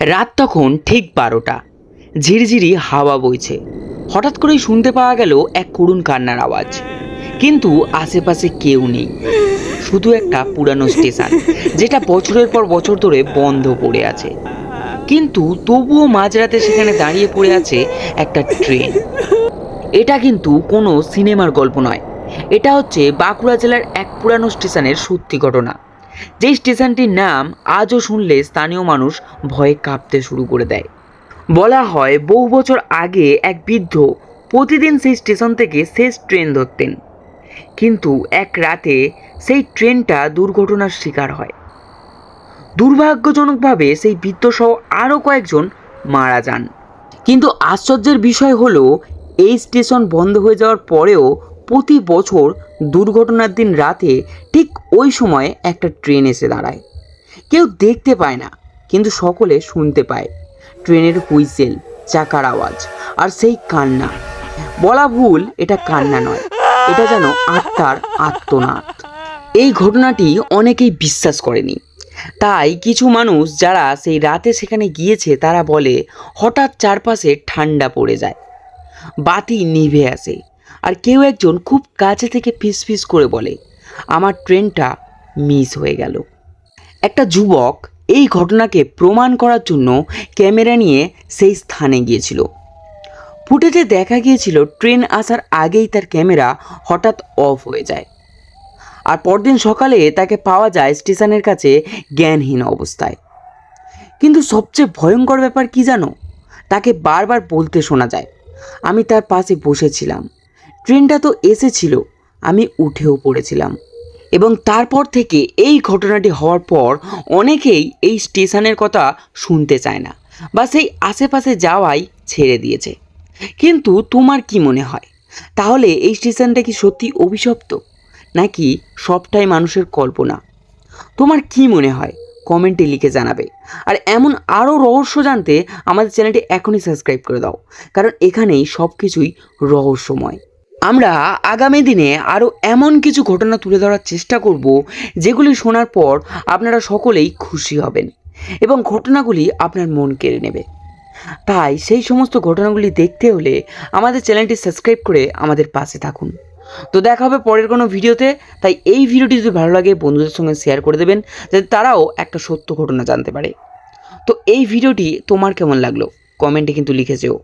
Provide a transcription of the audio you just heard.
রাত তখন ঠিক বারোটা। ঝিরঝিরি হাওয়া বইছে। হঠাৎ করেই শুনতে পাওয়া গেল এক করুণ কান্নার আওয়াজ। কিন্তু আশেপাশে কেউ নেই। শুধু একটা পুরানো স্টেশন, যেটা বছরের পর বছর ধরে বন্ধ পড়ে আছে। কিন্তু তবুও মাঝরাতে সেখানে দাঁড়িয়ে পড়ে আছে একটা ট্রেন। এটা কিন্তু কোনো সিনেমার গল্প নয়। এটা হচ্ছে বাঁকুড়া জেলার এক পুরানো স্টেশনের সত্যি ঘটনা। যেই স্টেশনটির নাম আজও শুনলে স্থানীয় মানুষ ভয়ে কাঁপতে শুরু করে দেয়। বলা হয়, বহু বছর আগে এক বৃদ্ধ প্রতিদিন সেই স্টেশন থেকে শেষ ট্রেন ধরতেন। কিন্তু এক রাতে সেই ট্রেনটা দুর্ঘটনার শিকার হয়। দুর্ভাগ্যজনকভাবে সেই বৃদ্ধসহ আরও কয়েকজন মারা যান। কিন্তু আশ্চর্যের বিষয় হলো, এই স্টেশন বন্ধ হয়ে যাওয়ার পরেও প্রতি বছর দুর্ঘটনার দিন রাতে ঠিক ওই সময়ে একটা ট্রেন এসে দাঁড়ায়। কেউ দেখতে পায় না, কিন্তু সকলে শুনতে পায়। ট্রেনের হুইসেল, চাকার আওয়াজ আর সেই কান্না। বলা ভুল, এটা কান্না নয়, এটা যেন আত্মার আত্মনাদ। এই ঘটনাটি অনেকেই বিশ্বাস করেনি। তাই কিছু মানুষ যারা সেই রাতে সেখানে গিয়েছে, তারা বলে, হঠাৎ চারপাশে ঠান্ডা পড়ে যায়। বাতি নিভে আসে। আর কেউ একজন খুব কাছে থেকে ফিস ফিস করে বলে, আমার ট্রেনটা মিস হয়ে গেল। একটা যুবক এই ঘটনাকে প্রমাণ করার জন্য ক্যামেরা নিয়ে সেই স্থানে গিয়েছিল। ফুটেজে দেখা গিয়েছিল ট্রেন আসার আগেই তার ক্যামেরা হঠাৎ অফ হয়ে যায়। আর পরদিন সকালে তাকে পাওয়া যায় স্টেশনের কাছে জ্ঞানহীন অবস্থায়। কিন্তু সবচেয়ে ভয়ঙ্কর ব্যাপার কি জানো? তাকে বারবার বলতে শোনা যায়। আমি তার পাশে বসেছিলাম। ট্রেনটা তো এসেছিল, আমি উঠেও পড়েছিলাম। এবং তারপর থেকে এই ঘটনাটি হওয়ার পর অনেকেই এই স্টেশনের কথা শুনতে চায় না বা সেই আশেপাশে যাওয়াই ছেড়ে দিয়েছে। কিন্তু তোমার কি মনে হয়? তাহলে এই স্টেশনটা কি সত্যি অভিশপ্ত? নাকি সবটাই মানুষের কল্পনা? তোমার কি মনে হয়? কমেন্টে লিখে জানাবে। আর এমন আরও রহস্য জানতে আমাদের চ্যানেলটি এখনই সাবস্ক্রাইব করে দাও, কারণ এখানেই সব কিছুই রহস্যময়। আমরা আগামী দিনে আরও এমন কিছু ঘটনা তুলে ধরার চেষ্টা করব, যেগুলি শোনার পর আপনারা সকলেই খুশি হবেন এবং ঘটনাগুলি আপনার মন কেড়ে নেবে। তাই সেই সমস্ত ঘটনাগুলি দেখতে হলে আমাদের চ্যানেলটি সাবস্ক্রাইব করে আমাদের পাশে থাকুন। তো দেখা হবে পরের কোনো ভিডিওতে, তাই এই ভিডিওটি যদি ভালো লাগে, বন্ধুদের সঙ্গে শেয়ার করে দেবেন, যাতে তারাও একটা সত্য ঘটনা জানতে পারে। তো এই ভিডিওটি তোমার কেমন লাগল? কমেন্টে কিন্তু লিখে যেও।